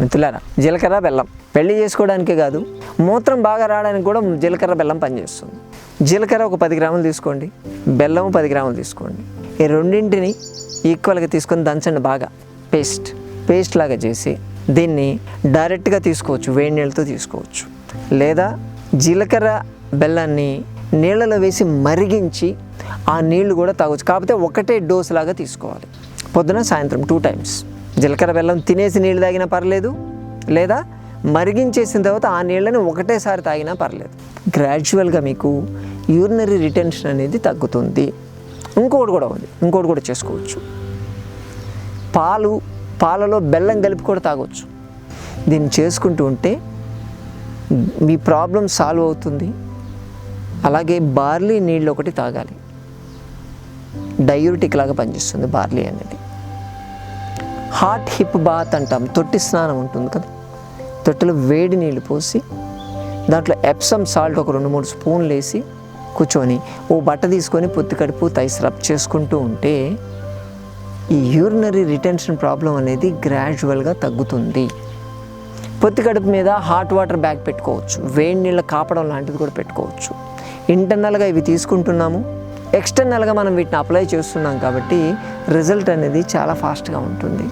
మిత్రులారా జీలకర్ర బెల్లం. పెళ్ళి చేసుకోవడానికే కాదు మూత్రం బాగా రావడానికి కూడా జీలకర్ర బెల్లం పనిచేస్తుంది. జీలకర్ర ఒక పది గ్రాములు తీసుకోండి బెల్లం పది గ్రాములు తీసుకోండి. ఈ రెండింటిని ఈక్వల్గా తీసుకొని దంచండి బాగా. పేస్ట్ పేస్ట్ లాగా చేసి దీన్ని డైరెక్ట్గా తీసుకోవచ్చు వేడి నీళ్ళతో తీసుకోవచ్చు. లేదా జీలకర్ర బెల్లాన్ని నీళ్ళలో వేసి మరిగించి ఆ నీళ్ళు కూడా తాగొచ్చు. కాకపోతే ఒకటే డోస్ లాగా తీసుకోవాలి. పొద్దున సాయంత్రం టూ టైమ్స్. జీలకర్ర బెల్లం తినేసి నీళ్ళు తాగినా పర్లేదు లేదా మరిగించేసిన తర్వాత ఆ నీళ్ళని ఒకటేసారి తాగినా పర్లేదు. గ్రాడ్యువల్గా మీకు యూరినరీ రిటెన్షన్ అనేది తగ్గుతుంది. ఇంకోటి కూడా ఉంది ఇంకోటి కూడా చేసుకోవచ్చు. పాలు పాలలో బెల్లం కలిపి కూడా తాగొచ్చు. దీన్ని చేసుకుంటూ ఉంటే మీ ప్రాబ్లం సాల్వ్ అవుతుంది. అలాగే బార్లీ నీళ్ళు ఒకటి తాగాలి. డయూరిటిక్ లాగా పనిచేస్తుంది బార్లీ అనేది. హాట్ హిప్ బాత్ అంటాం. తొట్టి స్నానం ఉంటుంది కదా. తొట్టిలో వేడి నీళ్ళు పోసి దాంట్లో ఎప్సమ్ సాల్ట్ ఒక రెండు మూడు స్పూన్లు వేసి కూర్చొని ఓ బట్ట తీసుకొని పొత్తి కడుపు తైస్ రబ్ చేసుకుంటూ ఉంటే ఈ యూరినరీ రిటెన్షన్ ప్రాబ్లం అనేది గ్రాడ్యువల్గా తగ్గుతుంది. పొత్తి కడుపు మీద హాట్ వాటర్ బ్యాగ్ పెట్టుకోవచ్చు. వేడి నీళ్ళ కాపడం లాంటిది కూడా పెట్టుకోవచ్చు. ఇంటర్నల్గా ఇవి తీసుకుంటున్నాము. ఎక్స్టర్నల్గా మనం వీటిని అప్లై చేస్తున్నాం కాబట్టి రిజల్ట్ అనేది చాలా ఫాస్ట్గా ఉంటుంది.